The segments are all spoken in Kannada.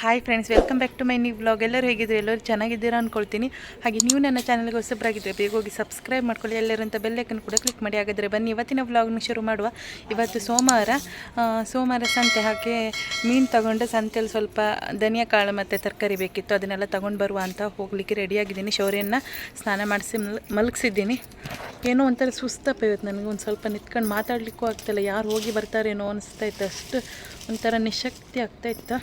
Hi friends welcome back to my new vlog ಎಲ್ಲರೂ ಹೇಗಿದ್ರು ಎಲ್ಲರೂ ಚೆನ್ನಾಗಿದ್ದೀರಾ ಅಂದ್ಕೊಳ್ತೀನಿ ಹಾಗೆ ನೀವು ನನ್ನ ಚಾನಲ್ಗೆ ಹೊಸಬ್ರಾಗಿದ್ದರೆ ಬೇಗ ಹೋಗಿ ಸಬ್ಸ್ಕ್ರೈಬ್ ಮಾಡ್ಕೊಳ್ಳಿ. ಎಲ್ಲರಂತ ಬೆಲ್ಲೈಕನ್ ಕೂಡ ಕ್ಲಿಕ್ ಮಾಡಿ. ಹಾಗಾದರೆ ಬನ್ನಿ, ಇವತ್ತಿನ ವ್ಲಾಗ್ನ ಶುರು ಮಾಡುವ. ಇವತ್ತು ಸೋಮವಾರ ಸೋಮವಾರ ಸಂತೆ, ಹಾಗೆ ಮೀನು ತೊಗೊಂಡು ಸಂತೆಯಲ್ಲಿ ಸ್ವಲ್ಪ ಧನಿಯಾ ಕಾಳು ಮತ್ತು ತರಕಾರಿ ಬೇಕಿತ್ತು. ಅದನ್ನೆಲ್ಲ ತೊಗೊಂಡು ಬರುವ ಅಂತ ಹೋಗಲಿಕ್ಕೆ ರೆಡಿಯಾಗಿದ್ದೀನಿ ಶೌರ್ಯನ ಸ್ನಾನ ಮಾಡಿಸಿ ಮಲ್, ಮಲಗಿಸಿದ್ದೀನಿ. ಏನೋ ಒಂಥರ ಸುಸ್ತಪ್ಪ ಇವತ್ತು ನನಗೆ. ಒಂದು ಸ್ವಲ್ಪ ನಿಂತ್ಕೊಂಡು ಮಾತಾಡಲಿಕ್ಕೂ ಆಗ್ತಾಯಿಲ್ಲ ಯಾರು ಹೋಗಿ ಬರ್ತಾರೇನೋ ಅನಿಸ್ತಾ ಇತ್ತು. ಅಷ್ಟು ಒಂಥರ ನಿಶಕ್ತಿ ಆಗ್ತಾ ಇತ್ತು.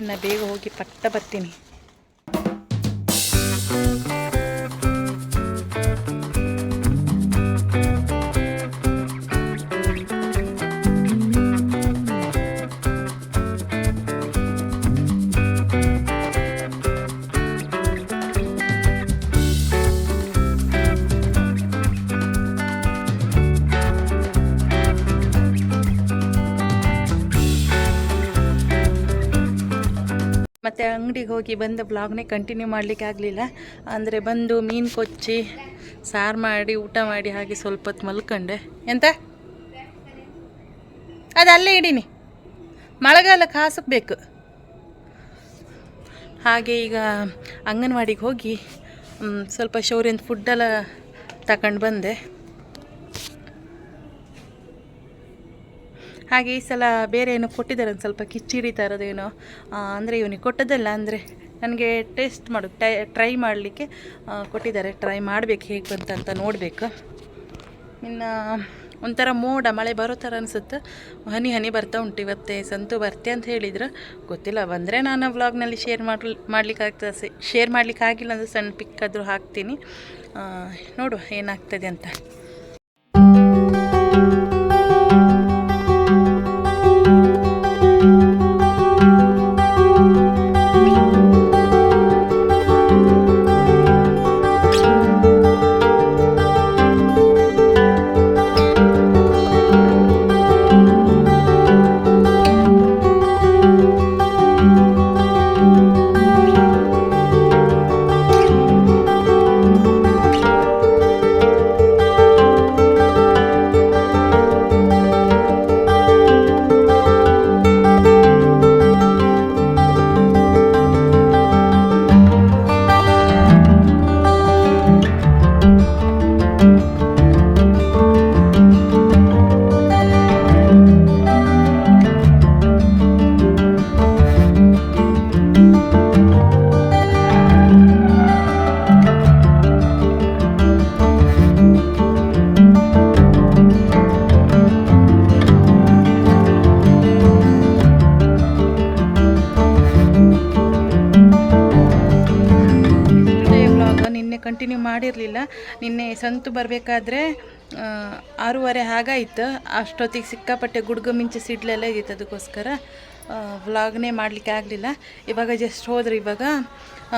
ಇನ್ನು ಬೇಗ ಹೋಗಿ ಪಟ್ಟ ಬರ್ತೀನಿ. ಮತ್ತು ಅಂಗಡಿಗೆ ಹೋಗಿ ಬಂದ ಬ್ಲಾಗ್ನೇ ಕಂಟಿನ್ಯೂ ಮಾಡಲಿಕ್ಕೆ ಆಗಲಿಲ್ಲ. ಅಂದರೆ ಬಂದು ಮೀನು ಕೊಚ್ಚಿ, ಸಾರು ಮಾಡಿ, ಊಟ ಮಾಡಿ ಹಾಗೆ ಸ್ವಲ್ಪ ಹೊತ್ತು ಮಲ್ಕೊಂಡೆ. ಎಂತ? ಅದು ಅಲ್ಲೇ ಇಡೀನಿ. ಮಳೆಗಾಲ ಕಾಸಬೇಕು ಬೇಕು. ಹಾಗೆ ಈಗ ಅಂಗನವಾಡಿಗೆ ಹೋಗಿ ಸ್ವಲ್ಪ ಶೌರ್ಯಂದು ಫುಡ್ಡೆಲ್ಲ ತಗೊಂಡು ಬಂದೆ. ಹಾಗೆ ಈ ಸಲ ಬೇರೆ ಏನೋ ಕೊಟ್ಟಿದ್ದಾರೆ ಒಂದು ಸ್ವಲ್ಪ ಕಿಚಿಡಿ ಥರದೇನೋ ಅಂದರೆ ಇವನಿಗೆ ಕೊಟ್ಟದ್ದಲ್ಲ, ಅಂದರೆ ನನಗೆ ಟೇಸ್ಟ್ ಮಾಡು ಟ್ರೈ ಮಾಡಲಿಕ್ಕೆ ಕೊಟ್ಟಿದ್ದಾರೆ. ಟ್ರೈ ಮಾಡಬೇಕು, ಹೇಗೆ ಬಂತಂತ ನೋಡಬೇಕು. ಇನ್ನು ಒಂಥರ ಮೋಡ, ಮಳೆ ಬರೋ ಥರ ಅನಿಸುತ್ತೆ. ಹನಿ ಹನಿ ಬರ್ತಾ ಉಂಟು ಇವತ್ತೇ, ಸಂತು ಬರ್ತೆ ಅಂತ ಹೇಳಿದ್ರು. ಗೊತ್ತಿಲ್ಲ, ಬಂದರೆ ನಾನು ವ್ಲಾಗ್ನಲ್ಲಿ ಶೇರ್ ಮಾಡ್ಲಿ ಮಾಡ್ಲಿಕ್ಕೆ ಆಗ್ತದೆ ಶೇರ್ ಮಾಡ್ಲಿಕ್ಕೆ ಆಗಿಲ್ಲ ಅಂದರೆ ಸಣ್ಣ ಪಿಕ್ ಆದರೂ ಹಾಕ್ತೀನಿ. ನೋಡುವ ಏನಾಗ್ತದೆ ಅಂತ. ಕಂಟಿನ್ಯೂ ಮಾಡಿರಲಿಲ್ಲ. ನಿನ್ನೆ ಸಂತು ಬರಬೇಕಾದ್ರೆ ಆರೂವರೆ ಹಾಗಾಯಿತು. ಅಷ್ಟೊತ್ತಿಗೆ ಸಿಕ್ಕಾಪಟ್ಟೆ ಗುಡುಗು ಮಿಂಚು ಸಿಡ್ಲೆಲ್ಲ ಇದ್ದಿತ್ತು ಅದಕ್ಕೋಸ್ಕರ ವ್ಲಾಗ್ನೇ ಮಾಡಲಿಕ್ಕೆ ಆಗಲಿಲ್ಲ. ಇವಾಗ ಜಸ್ಟ್ ಹೋದ್ರೆ ಇವಾಗ.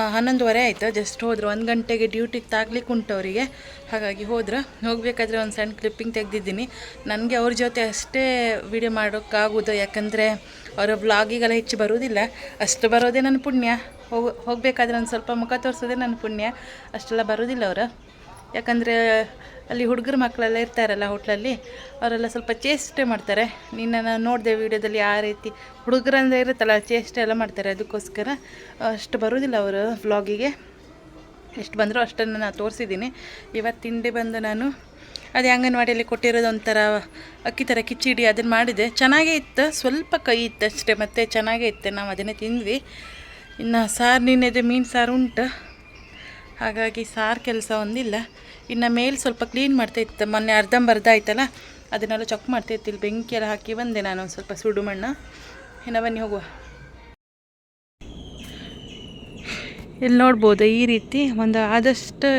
ಹನ್ನೊಂದುವರೆ ಆಯಿತು. ಜಸ್ಟ್ ಹೋದ್ರು. ಒಂದು ಗಂಟೆಗೆ ಡ್ಯೂಟಿಗೆ ತಾಗ್ಲಿಕ್ಕೆ ಉಂಟು ಅವರಿಗೆ ಹಾಗಾಗಿ ಹೋದ್ರು. ಹೋಗಬೇಕಾದ್ರೆ ಒಂದು ಸಣ್ಣ ಕ್ಲಿಪ್ಪಿಂಗ್ ತೆಗೆದಿದ್ದೀನಿ. ನನಗೆ ಅವ್ರ ಜೊತೆ ಅಷ್ಟೇ ವಿಡಿಯೋ ಮಾಡೋಕ್ಕಾಗೋದು. ಯಾಕಂದರೆ ಅವರ ವ್ಲಾಗಿಗೆಲ್ಲ ಹೆಚ್ಚು ಬರೋದಿಲ್ಲ. ಅಷ್ಟು ಬರೋದೇ ನನ್ನ ಪುಣ್ಯ. ಹೋಗ, ಹೋಗಬೇಕಾದ್ರೆ ಒಂದು ಸ್ವಲ್ಪ ಮುಖ ತೋರಿಸೋದೇ ನನ್ನ ಪುಣ್ಯ. ಅಷ್ಟೆಲ್ಲ ಬರೋದಿಲ್ಲ ಅವರು. ಯಾಕಂದರೆ ಅಲ್ಲಿ ಹುಡುಗರ ಮಕ್ಕಳೆಲ್ಲ ಇರ್ತಾರಲ್ಲ ಹೋಟ್ಲಲ್ಲಿ, ಅವರೆಲ್ಲ ಸ್ವಲ್ಪ ಚೇಷ್ಟೆ ಮಾಡ್ತಾರೆ. ನಿನ್ನನ್ನು ನೋಡಿದೆ ವೀಡಿಯೋದಲ್ಲಿ ಆ ರೀತಿ ಹುಡುಗರಂದ್ರೆ ಇರುತ್ತಲ್ಲ, ಚೇಷ್ಟೆ ಎಲ್ಲ ಮಾಡ್ತಾರೆ. ಅದಕ್ಕೋಸ್ಕರ ಅಷ್ಟು ಬರೋದಿಲ್ಲ ಅವರು ವ್ಲಾಗಿಗೆ. ಎಷ್ಟು ಬಂದರೂ ಅಷ್ಟನ್ನು ನಾನು ತೋರಿಸಿದ್ದೀನಿ. ಇವತ್ತು ತಿಂಡಿ ಬಂದು ನಾನು ಅದೇ ಅಂಗನವಾಡಿಯಲ್ಲಿ ಕೊಟ್ಟಿರೋದು ಒಂಥರ ಅಕ್ಕಿ ಥರ ಕಿಚಿಡಿ ಅದನ್ನು ಮಾಡಿದೆ. ಚೆನ್ನಾಗೇ ಇತ್ತು, ಸ್ವಲ್ಪ ಕೈ ಇತ್ತು ಅಷ್ಟೇ, ಮತ್ತು ಚೆನ್ನಾಗೇ ಇತ್ತು. ನಾವು ಅದನ್ನೇ ತಿಂದ್ವಿ. ಇನ್ನು ಸಾರು ನಿನ್ನೆದೆ ಮೀನು ಸಾರು ಉಂಟು. ಹಾಗಾಗಿ ಸಾರು ಕೆಲಸ ಒಂದಿಲ್ಲ. ಇನ್ನು ಮೇಲೆ ಸ್ವಲ್ಪ ಕ್ಲೀನ್ ಮಾಡ್ತಾ ಇತ್ತು. ಮೊನ್ನೆ ಅರ್ಧಂಬರ್ಧ ಆಯ್ತಲ್ಲ ಅದನ್ನೆಲ್ಲ ಚೆಕ್ ಮಾಡ್ತಾ ಬೆಂಕಿ ಎಲ್ಲ ಹಾಕಿ ಬಂದೆ ನಾನು ಒಂದು ಸ್ವಲ್ಪ ಸುಡು ಮಣ್ಣು. ಇನ್ನು ಬನ್ನಿ, ಹೋಗುವ. ಇಲ್ಲಿ ನೋಡ್ಬೋದು, ಈ ರೀತಿ ಒಂದು ಆದಷ್ಟು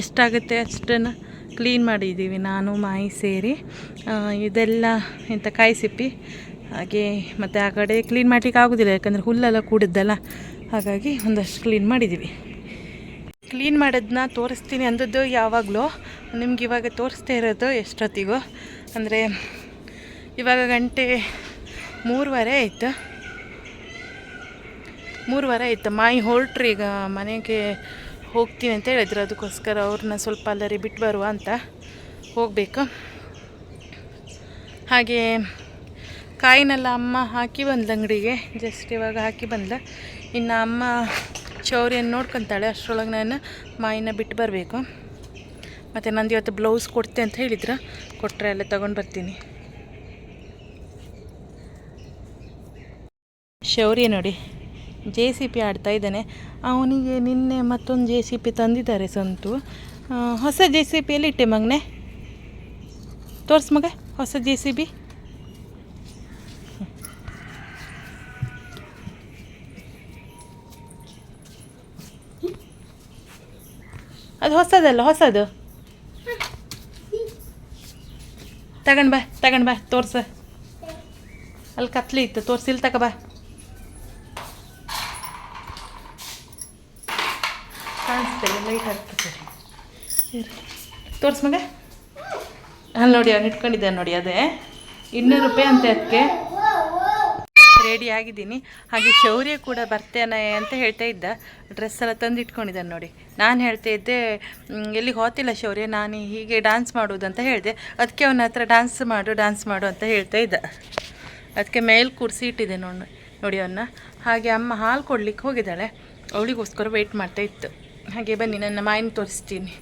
ಎಷ್ಟಾಗುತ್ತೆ ಅಷ್ಟನ್ನು ಕ್ಲೀನ್ ಮಾಡಿದ್ದೀವಿ ನಾನು, ಮಾಯಿ ಸೇರಿ. ಇದೆಲ್ಲ ಇಂಥ ಕಾಯಿ ಸಿಪ್ಪಿ, ಹಾಗೆ ಮತ್ತು ಆ ಕಡೆ ಕ್ಲೀನ್ ಮಾಡಲಿಕ್ಕೆ ಆಗೋದಿಲ್ಲ, ಯಾಕಂದರೆ ಹುಲ್ಲೆಲ್ಲ ಕೂಡಿದ್ದಲ್ಲ. ಹಾಗಾಗಿ ಒಂದಷ್ಟು ಕ್ಲೀನ್ ಮಾಡಿದ್ದೀವಿ. ಕ್ಲೀನ್ ಮಾಡೋದನ್ನ ತೋರಿಸ್ತೀನಿ ಅಂದದ್ದು ಯಾವಾಗಲೂ. ನಿಮ್ಗೆ ಇವಾಗ ತೋರಿಸ್ತಾ ಇರೋದು ಎಷ್ಟೊತ್ತಿಗೂ. ಅಂದರೆ ಇವಾಗ ಗಂಟೆ ಮೂರುವರೆ ಆಯಿತು. ಮೂರುವರೆ ಆಯಿತು. ಮಾಯಿ ಹೊರಟ್ರಿ ಈಗ ಮನೆಗೆ ಹೋಗ್ತೀನಿ ಅಂತ ಹೇಳಿದ್ರು. ಅದಕ್ಕೋಸ್ಕರ ಅವ್ರನ್ನ ಸ್ವಲ್ಪ ಅಲ್ಲರಿ ಬಿಟ್ಟು ಬರುವ ಅಂತ ಹೋಗಬೇಕು. ಹಾಗೆ ಕಾಯಿನೆಲ್ಲ ಅಮ್ಮ ಹಾಕಿ ಬಂದ್ಲು ಅಂಗಡಿಗೆ. ಜಸ್ಟ್ ಇವಾಗ ಹಾಕಿ ಬಂದ್ಲು. ಇನ್ನು ಅಮ್ಮ ಚೌರಿಯನ್ನು ನೋಡ್ಕೊತಾಳೆ ಅಷ್ಟರೊಳಗೆ ನಾನು ಮಾಯಿನ ಬಿಟ್ಟು ಬರಬೇಕು. ಮತ್ತು ನಂದು ಇವತ್ತು ಬ್ಲೌಸ್ ಕೊಡ್ತೆ ಅಂತ ಹೇಳಿದ್ರೆ. ಕೊಟ್ಟರೆ ಅಲ್ಲೇ ತೊಗೊಂಡು ಬರ್ತೀನಿ. ಶೌರ್ಯ ನೋಡಿ, ಜೆ ಸಿ ಪಿ ಆಡ್ತಾ ಇದ್ದಾನೆ. ಅವನಿಗೆ ನಿನ್ನೆ ಮತ್ತೊಂದು ಜೆ ಸಿ ಪಿ ತಂದಿದ್ದಾರೆ ಸಂತು. ಹೊಸ ಜೆ ಸಿ ಪಿಯಲ್ಲಿ ಇಟ್ಟೆ ಮಗನೆ? ತೋರ್ಸ್ ಮಗ, ಹೊಸ ಜೆ ಸಿ ಬಿ ಅದು ಹೊಸದಲ್ಲ ಹೊಸದು. ತಗೊಂಡ್ ಬಾ ತಗೊಂಡ್ ಬಾ, ತೋರ್ಸ. ಅಲ್ಲಿ ಕತ್ಲಿ ಇತ್ತು ತೋರ್ಸಿಲ್ ತಗ ಬಾ. ಕಾಣಿಸ್ತೇವೆ ಲೈಟ್ ಹಾಕ್ತದೆ ತೋರ್ಸ್ ಮಗ. ಅಲ್ಲಿ ನೋಡಿ, ಅವ್ನು ಇಟ್ಕೊಂಡಿದ್ದೆ ನೋಡಿ, ಅದೇ. ಇನ್ನೂರು ರೂಪಾಯಿ ಅಂತೆ ಅದಕ್ಕೆ. ರೆಡಿ ಆಗಿದ್ದೀನಿ. ಹಾಗೆ ಶೌರ್ಯ ಕೂಡ ಬರ್ತೇನೆ ಅಂತ ಹೇಳ್ತಾ ಇದ್ದ. ಡ್ರೆಸ್ ಎಲ್ಲ ತಂದು ಇಟ್ಕೊಂಡಿದ್ದಾನೆ ನೋಡಿ. ನಾನು ಹೇಳ್ತಾ ಇದ್ದೆ ಎಲ್ಲಿ ಹೋತಿಲ್ಲ ಶೌರ್ಯ? ನಾನು ಹೀಗೆ ಡ್ಯಾನ್ಸ್ ಮಾಡೋದು ಅಂತ ಹೇಳಿದೆ. ಅದಕ್ಕೆ ಅವನ ಹತ್ರ ಡ್ಯಾನ್ಸ್ ಮಾಡು ಡ್ಯಾನ್ಸ್ ಮಾಡು ಅಂತ ಹೇಳ್ತಾ ಇದ್ದ. ಅದಕ್ಕೆ ಮೇಲ್ ಕೂರಿಸಿ ಇಟ್ಟಿದ್ದೆ ನೋಡಿ ನೋಡಿ ಅವನ್ನ ಹಾಗೆ ಅಮ್ಮ ಹಾಲು ಕೊಡ್ಲಿಕ್ಕೆ ಹೋಗಿದ್ದಾಳೆ. ಅವಳಿಗೋಸ್ಕರ ವೆಯ್ಟ್ ಮಾಡ್ತಾ ಇತ್ತು. ಹಾಗೆ ಬನ್ನಿ, ನನ್ನ ಮಾಯಿನ ತೋರಿಸ್ತೀನಿ.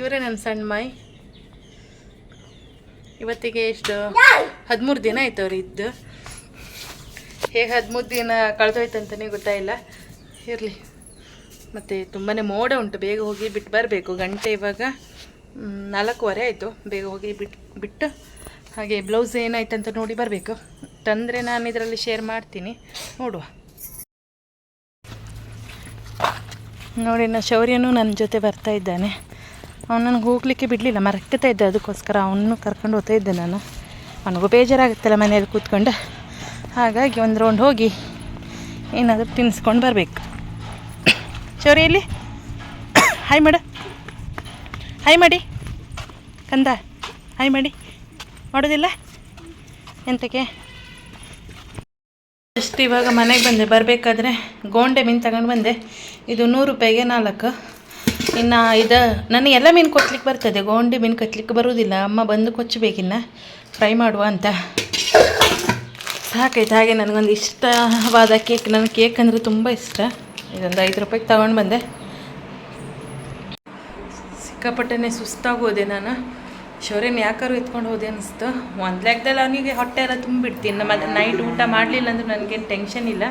ಇವರೇ ನನ್ನ ಸಣ್ಣ ಮಾಯಿ. ಇವತ್ತಿಗೆ ಎಷ್ಟು ಹದಿಮೂರು ದಿನ ಆಯ್ತು ಅವ್ರು ಇದ್ದು. ಹೇಗೆ ಹದಿಮೂರು ದಿನ ಕಳೆದೋಯ್ತು ಅಂತಲೇ ಗೊತ್ತಾಯಿಲ್ಲ ಇರಲಿ. ಮತ್ತು ತುಂಬಾ ಮೋಡ ಉಂಟು, ಬೇಗ ಹೋಗಿ ಬಿಟ್ಟು ಬರಬೇಕು. ಗಂಟೆ ಇವಾಗ ನಾಲ್ಕೂವರೆ ಆಯಿತು. ಬೇಗ ಹೋಗಿ ಬಿಟ್ಟು ಬಿಟ್ಟು ಹಾಗೆ ಬ್ಲೌಸ್ ಏನಾಯ್ತು ಅಂತ ನೋಡಿ ಬರಬೇಕು. ತಂದರೆ ನಾನು ಇದರಲ್ಲಿ ಶೇರ್ ಮಾಡ್ತೀನಿ. ನೋಡುವ. ನೋಡಿ, ನಾ ಶೌರ್ಯನೂ ನನ್ನ ಜೊತೆ ಬರ್ತಾ ಇದ್ದಾನೆ. ಅವ್ನು ನನಗೆ ಹೋಗಲಿಕ್ಕೆ ಬಿಡಲಿಲ್ಲ ಮರಕ್ತಾ ಇದ್ದೆ. ಅದಕ್ಕೋಸ್ಕರ ಅವನು ಕರ್ಕೊಂಡು ಹೋಗ್ತಾ ಇದ್ದೆ ನಾನು. ಅವನಿಗೂ ಬೇಜಾರಾಗುತ್ತಲ್ಲ ಮನೆಯಲ್ಲಿ ಕೂತ್ಕೊಂಡು. ಹಾಗಾಗಿ ಒಂದು ರೌಂಡ್ ಹೋಗಿ ಏನಾದರೂ ತಿನ್ನಿಸ್ಕೊಂಡು ಬರಬೇಕು. ಶೌರಿ, ಎಲ್ಲಿ? ಹಾಯ್ ಮಾಡು. ಹಾಯ್ ಮಾಡಿ. ಕಂದ ಹಾಯ್ ಮಾಡಿ. ಮಾಡೋದಿಲ್ಲ? ಎಂತಕ್ಕೆ? ಜಸ್ಟ್ ಇವಾಗ ಮನೆಗೆ ಬಂದೆ. ಬರಬೇಕಾದ್ರೆ ಗೋಂಡೆ ಮೀನು ತಗೊಂಡು ಬಂದೆ. ಇದು ನೂರು ರೂಪಾಯಿಗೆ ನಾಲ್ಕು. ಇನ್ನು ಇದು, ನನಗೆ ಎಲ್ಲ ಮೀನು ಕೊಚ್ಲಿಕ್ಕೆ ಬರ್ತದೆ. ಗೋಂಡಿ ಮೀನು ಕಟ್ಲಿಕ್ಕೆ ಬರುವುದಿಲ್ಲ ಅಮ್ಮ ಬಂದು ಕೊಚ್ಚಬೇಕಿನ್ನ. ಫ್ರೈ ಮಾಡುವ ಅಂತ. ಸಾಕಾಯ್ತು. ಹಾಗೆ ನನಗೊಂದು ಇಷ್ಟವಾದ ಕೇಕ್ ನನಗೆ ಕೇಕ್ ಅಂದರೆ ತುಂಬ ಇಷ್ಟ. ಇದೊಂದು ಐದು ರೂಪಾಯಿಗೆ ತಗೊಂಡು ಬಂದೆ. ಸಿಕ್ಕಾಪಟ್ಟೆನೆ ಸುಸ್ತಾಗೋದೆ ನಾನು. ಶೌರ್ಯನ ಯಾಕಾರು ಎತ್ಕೊಂಡು ಹೋದೆ ಅನಿಸ್ತು. ಒಂದು ಲೆಕ್ಕದಲ್ಲಿ ಅವನಿಗೆ ಹೊಟ್ಟೆ ಎಲ್ಲ ತುಂಬಿಡ್ತೀನಿ ನಮ್ಮ ನೈಟ್ ಊಟ ಮಾಡಲಿಲ್ಲ ಅಂದ್ರೆ ನನಗೇನು ಟೆನ್ಷನ್ ಇಲ್ಲ.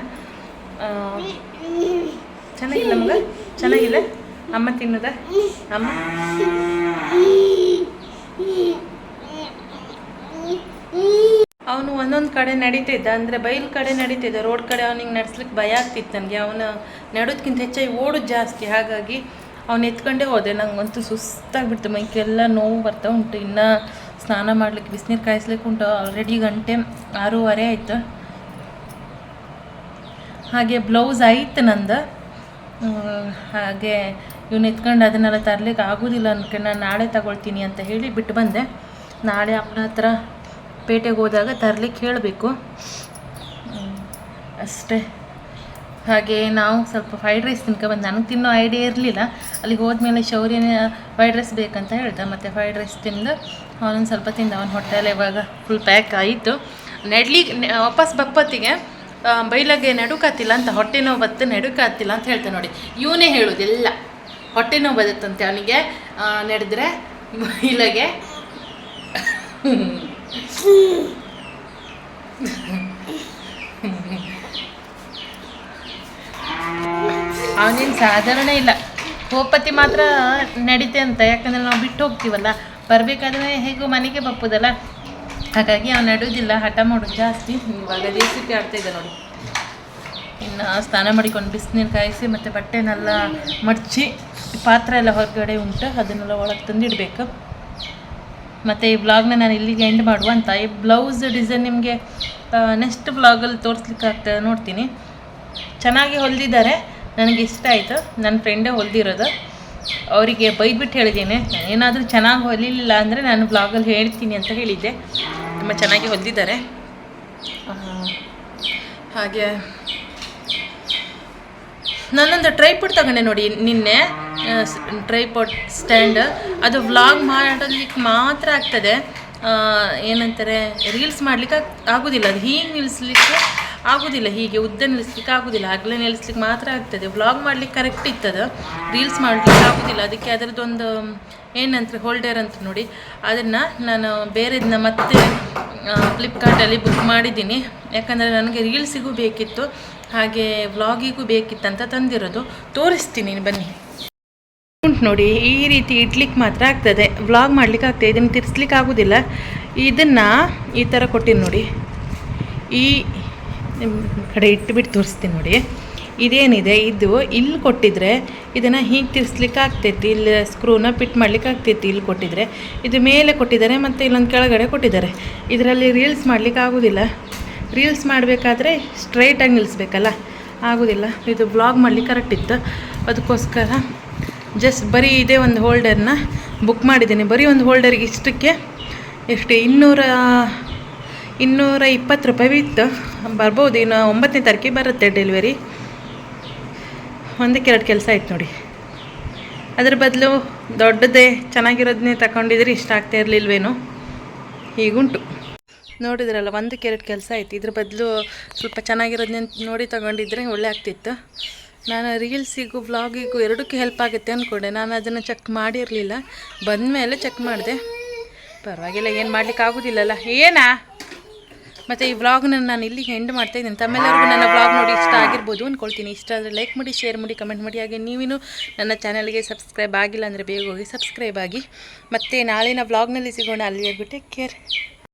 ಚೆನ್ನಾಗಿಲ್ಲ ನಮ್ಗೆ ಚೆನ್ನಾಗಿಲ್ಲ? ಅಮ್ಮ ತಿನ್ನೋದ? ಅಮ್ಮ? ಅವನು ಒಂದೊಂದು ಕಡೆ ನಡೀತಿದ್ದ, ಅಂದರೆ ಬೈಲ್ ಕಡೆ ನಡೀತಿದ್ದ, ರೋಡ್ ಕಡೆ ಅವನಿಗೆ ನಡ್ಸ್ಲಿಕ್ಕೆ ಭಯ ಆಗ್ತಿತ್ತು ನನಗೆ. ಅವನು ನಡೋದ್ಕಿಂತ ಹೆಚ್ಚಾಗಿ ಓಡೋದು ಜಾಸ್ತಿ. ಹಾಗಾಗಿ ಅವ್ನು ಎತ್ಕೊಂಡೇ ಹೋದೆ. ನಂಗಂತೂ ಸುಸ್ತಾಗ್ಬಿಡ್ತು. ಮೈಕೆಲ್ಲ ನೋವು ಬರ್ತಾ ಉಂಟು. ಇನ್ನು ಸ್ನಾನ ಮಾಡ್ಲಿಕ್ಕೆ ಬಿಸಿನೀರು ಕಾಯಿಸ್ಲಿಕ್ಕೆ ಉಂಟು. ಆಲ್ರೆಡಿ ಗಂಟೆ ಆರೂವರೆ ಆಯಿತು. ಹಾಗೆ ಬ್ಲೌಸ್ ಆಯ್ತು ನಂದು. ಹಾಗೆ ಇವ್ನು ಎತ್ಕೊಂಡು ಅದನ್ನೆಲ್ಲ ತರಲಿಕ್ಕೆ ಆಗೋದಿಲ್ಲ ಅನ್ಕೊಂಡು ನಾನು ನಾಳೆ ತಗೊಳ್ತೀನಿ ಅಂತ ಹೇಳಿ ಬಿಟ್ಟು ಬಂದೆ. ನಾಳೆ ಅಮ್ಮನ ಹತ್ರ ಪೇಟೆಗೆ ಹೋದಾಗ ತರಲಿಕ್ಕೆ ಹೇಳಬೇಕು. ಅಷ್ಟೇ. ಹಾಗೆ ನಾವು ಸ್ವಲ್ಪ ಫ್ರೈಡ್ ರೈಸ್ ತಿನ್ಕೊಬಂದು ನನಗೆ ತಿನ್ನೋ ಐಡಿಯಾ ಇರಲಿಲ್ಲ. ಅಲ್ಲಿಗೆ ಹೋದ್ಮೇಲೆ ಶೌರ್ಯನೇ ಫ್ರೈಡ್ ರೈಸ್ ಬೇಕಂತ ಹೇಳ್ದ. ಮತ್ತು ಫ್ರೈಡ್ ರೈಸ್ ತಿಂದು ಅವನೊಂದು ಸ್ವಲ್ಪ ತಿಂದ. ಅವನ ಹೊಟ್ಟೆಲ್ಲ ಇವಾಗ ಫುಲ್ ಪ್ಯಾಕ್ ಆಯಿತು. ನೆಡ್ಲಿ ವಾಪಸ್ ಬಪ್ಪತ್ತಿಗೆ ಬೈಲಾಗೆ ಬೈಲಗೆ ನಡುಕಾತಿಲ್ಲ ಅಂತ, ಹೊಟ್ಟೆ ನೋವು ಬತ್ತು ನಡುಕಾತಿಲ್ಲ ಅಂತ ಹೇಳ್ತಾನೆ ನೋಡಿ. ಇವನೇ ಹೇಳೋದೆಲ್ಲ ಹೊಟ್ಟೆ ನೋವು ಬದುತ್ತಂತೆ ಅವನಿಗೆ. ನಡೆದ್ರೆ ಇಲ್ಲಗೆ. ಅವನೇನು ಸಾಧಾರಣ ಇಲ್ಲ. ಹೋಪತಿ ಮಾತ್ರ ನಡೀತೆ ಅಂತ. ಯಾಕಂದರೆ ನಾವು ಬಿಟ್ಟು ಹೋಗ್ತೀವಲ್ಲ. ಬರಬೇಕಾದ್ರೆ ಹೇಗೂ ಮನೆಗೆ ಬಪ್ಪುದಲ್ಲ. ಹಾಗಾಗಿ ಅವ್ನು ನಡುವುದಿಲ್ಲ ಹಠ ಮಾಡೋದು ಜಾಸ್ತಿ. ಇವಾಗ ದೇಶಕ್ಕೆ ಆಡ್ತಾ ಇದ್ದ ನೋಡಿ. ಇನ್ನು ಸ್ನಾನ ಮಾಡಿಕೊಂಡು ಬಿಸಿನೀರು ಕಾಯಿಸಿ ಮತ್ತು ಬಟ್ಟೆನೆಲ್ಲ ಮಡಚಿ ಪಾತ್ರೆ ಎಲ್ಲ ಹೊರಗಡೆ ಉಂಟು, ಅದನ್ನೆಲ್ಲ ಒಳಗೆ ತಂದಿಡಬೇಕು. ಮತ್ತು ಈ ಬ್ಲಾಗ್ನ ನಾನು ಇಲ್ಲಿಗೆ ಎಂಡ್ ಮಾಡುವ ಅಂತ. ಈ ಬ್ಲೌಸ್ ಡಿಸೈನ್ ನಿಮಗೆ ನೆಕ್ಸ್ಟ್ ಬ್ಲಾಗಲ್ಲಿ ತೋರಿಸ್ಲಿಕ್ಕೆ ಆಗ್ತದೆ ನೋಡ್ತೀನಿ. ಚೆನ್ನಾಗಿ ಹೊಲಿದಿದ್ದಾರೆ, ನನಗೆ ಇಷ್ಟ ಆಯಿತು. ನನ್ನ ಫ್ರೆಂಡೇ ಹೊಲಿದಿರೋದು. ಅವರಿಗೆ ಬೈದ್ಬಿಟ್ಟು ಹೇಳಿದ್ದೀನಿ ಏನಾದರೂ ಚೆನ್ನಾಗಿ ಹೊಲಿಲಿಲ್ಲ ಅಂದರೆ ನಾನು ಬ್ಲಾಗಲ್ಲಿ ಹೇಳ್ತೀನಿ ಅಂತ ಹೇಳಿದ್ದೆ. ತುಂಬ ಚೆನ್ನಾಗಿ ಹೊಲಿದಿದ್ದಾರೆ. ಹಾಗೆ ನಾನೊಂದು ಟ್ರೈಪೋಡ್ ತಗೊಂಡೆ ನೋಡಿ, ನಿನ್ನೆ ಟ್ರೈಪೋಡ್ ಸ್ಟ್ಯಾಂಡ್ ಅದು ವ್ಲಾಗ್ ಮಾಡಲಿಕ್ಕೆ ಮಾತ್ರ ಆಗ್ತದೆ. ಏನಂತಾರೆ ರೀಲ್ಸ್ ಮಾಡ್ಲಿಕ್ಕೆ ಆಗುದಿಲ್ಲ. ಅದು ಹೀಗೆ ನಿಲ್ಲಿಸ್ಲಿಕ್ಕೆ ಆಗುದಿಲ್ಲ, ಹೀಗೆ ಉದ್ದ ನಿಲ್ಲಿಸ್ಲಿಕ್ಕೆ ಆಗೋದಿಲ್ಲ ಅಗಲ ನಿಲ್ಲಿಸ್ಲಿಕ್ಕೆ ಮಾತ್ರ ಆಗ್ತದೆ. ವ್ಲಾಗ್ ಮಾಡ್ಲಿಕ್ಕೆ ಕರೆಕ್ಟ್ ಇರ್ತದೆ ರೀಲ್ಸ್ ಮಾಡಲಿಕ್ಕೆ ಆಗೋದಿಲ್ಲ. ಅದಕ್ಕೆ ಅದರದ್ದೊಂದು ಏನಂತ ಹೋಲ್ಡರ್ ಅಂತ ನೋಡಿ, ಅದನ್ನು ನಾನು ಬೇರೆದನ್ನ ಮತ್ತೆ ಫ್ಲಿಪ್ಕಾರ್ಟಲ್ಲಿ ಬುಕ್ ಮಾಡಿದ್ದೀನಿ. ಯಾಕಂದರೆ ನನಗೆ ರೀಲ್ಸಿಗೂ ಬೇಕಿತ್ತು, ಹಾಗೆ ವ್ಲಾಗಿಗೂ ಬೇಕಿತ್ತಂತ ತಂದಿರೋದು. ತೋರಿಸ್ತೀನಿ, ಬನ್ನಿ. ಉಂಟು ನೋಡಿ, ಈ ರೀತಿ ಇಡ್ಲಿಕ್ಕೆ ಮಾತ್ರ ಆಗ್ತದೆ. ವ್ಲಾಗ್ ಮಾಡ್ಲಿಕ್ಕೆ ಆಗ್ತದೆ ಇದನ್ನು ತಿರ್ಸ್ಲಿಕ್ಕೆ ಆಗೋದಿಲ್ಲ. ಇದನ್ನು ಈ ಥರ ಕೊಟ್ಟಿನಿ ನೋಡಿ. ಈ ಕಡೆ ಇಟ್ಟುಬಿಟ್ಟು ತೋರಿಸ್ತೀನಿ ನೋಡಿ. ಇದೇನಿದೆ? ಇದು ಇಲ್ಲಿ ಕೊಟ್ಟಿದ್ರೆ ಇದನ್ನು ಹೀಗೆ ತಿರ್ಸ್ಲಿಕ್ಕೆ ಆಗ್ತೈತಿ. ಇಲ್ಲಿ ಸ್ಕ್ರೂನ ಪಿಟ್ ಮಾಡ್ಲಿಕ್ಕೆ ಆಗ್ತೈತಿ ಇಲ್ಲಿ ಕೊಟ್ಟಿದ್ರೆ. ಇದು ಮೇಲೆ ಕೊಟ್ಟಿದ್ದಾರೆ ಮತ್ತು ಇಲ್ಲೊಂದು ಕೆಳಗಡೆ ಕೊಟ್ಟಿದ್ದಾರೆ. ಇದರಲ್ಲಿ ರೀಲ್ಸ್ ಮಾಡ್ಲಿಕ್ಕೆ ಆಗೋದಿಲ್ಲ. ರೀಲ್ಸ್ ಮಾಡಬೇಕಾದ್ರೆ ಸ್ಟ್ರೈಟಾಗಿ ನಿಲ್ಲಿಸ್ಬೇಕಲ್ಲ ಆಗೋದಿಲ್ಲ. ಇದು ಬ್ಲಾಗ್ ಮಾಡ್ಲಿಕ್ಕೆ ಕರೆಕ್ಟ್ ಇತ್ತು. ಅದಕ್ಕೋಸ್ಕರ ಜಸ್ಟ್ ಬರೀ ಇದೇ ಒಂದು ಹೋಲ್ಡರ್ನ ಬುಕ್ ಮಾಡಿದ್ದೀನಿ. ಬರೀ ಒಂದು ಹೋಲ್ಡರ್ಗೆ ಇಷ್ಟಕ್ಕೆ ಎಷ್ಟು? ಇನ್ನೂರ ಇನ್ನೂರ ಇಪ್ಪತ್ತು ರೂಪಾಯಿ ಇತ್ತು ಬರ್ಬೋದು, ಇನ್ನು ಒಂಬತ್ತನೇ ತಾರೀಕಿಗೆ ಬರುತ್ತೆ ಡೆಲಿವರಿ ಒಂದಕ್ಕೆ ಎರಡು ಕೆಲಸ ಆಯ್ತು ನೋಡಿ. ಅದ್ರ ಬದಲು ದೊಡ್ಡದೇ, ಚೆನ್ನಾಗಿರೋದನ್ನೇ ತಗೊಂಡಿದ್ರೆ ಇಷ್ಟ ಆಗ್ತಾ ಇರಲಿಲ್ವೇನೋ? ಹೀಗುಂಟು. ನೋಡಿದ್ರಲ್ಲ, ಒಂದಕ್ಕೆ ಎರಡು ಕೆಲಸ ಆಯ್ತು. ಇದ್ರ ಬದಲು ಸ್ವಲ್ಪ ಚೆನ್ನಾಗಿರೋದನ್ನ ನೋಡಿ ತಗೊಂಡಿದ್ರೆ ಒಳ್ಳೆ ಆಗ್ತಿತ್ತು. ನಾನು ರೀಲ್ಸಿಗೂ, ವ್ಲಾಗಿಗೂ ಎರಡಕ್ಕೂ ಹೆಲ್ಪ್ ಆಗುತ್ತೆ ಅಂದ್ಕೊಂಡೆ ನಾನು ಅದನ್ನು ಚೆಕ್ ಮಾಡಿರಲಿಲ್ಲ. ಬಂದ ಮೇಲೆ ಚೆಕ್ ಮಾಡಿದೆ. ಪರವಾಗಿಲ್ಲ, ಏನು ಮಾಡ್ಲಿಕ್ಕೆ ಆಗೋದಿಲ್ಲಲ್ಲ ಏನಾ? ಮತ್ತು ಈ ವ್ಲಾಗ್ನ ನಾನು ಇಲ್ಲಿಗೆ ಎಂಡ್ ಮಾಡ್ತಾ ಇದ್ದೀನಿ. ತಮ್ಮೆಲ್ಲರಿಗೂ ನನ್ನ ವ್ಲಾಗ್ ನೋಡಿ ಇಷ್ಟ ಆಗಿರ್ಬೋದು ಅಂದ್ಕೊಳ್ತೀನಿ ಇಷ್ಟ ಆದರೆ ಲೈಕ್ ಮಾಡಿ ಶೇರ್ ಮಾಡಿ ಕಮೆಂಟ್ ಮಾಡಿ. ಹಾಗೆ ನೀವಿನ್ನು ನನ್ನ ಚಾನಲ್ಗೆ ಸಬ್ಸ್ಕ್ರೈಬ್ ಆಗಿಲ್ಲ ಅಂದರೆ ಬೇಗ ಹೋಗಿ ಸಬ್ಸ್ಕ್ರೈಬ್ ಆಗಿ. ಮತ್ತು ನಾಳಿನ ವ್ಲಾಗ್ನಲ್ಲಿ ಸಿಗೋಣ. ಅಲ್ಲಿವರೆಗೂ ಟೇಕ್ ಕೇರ್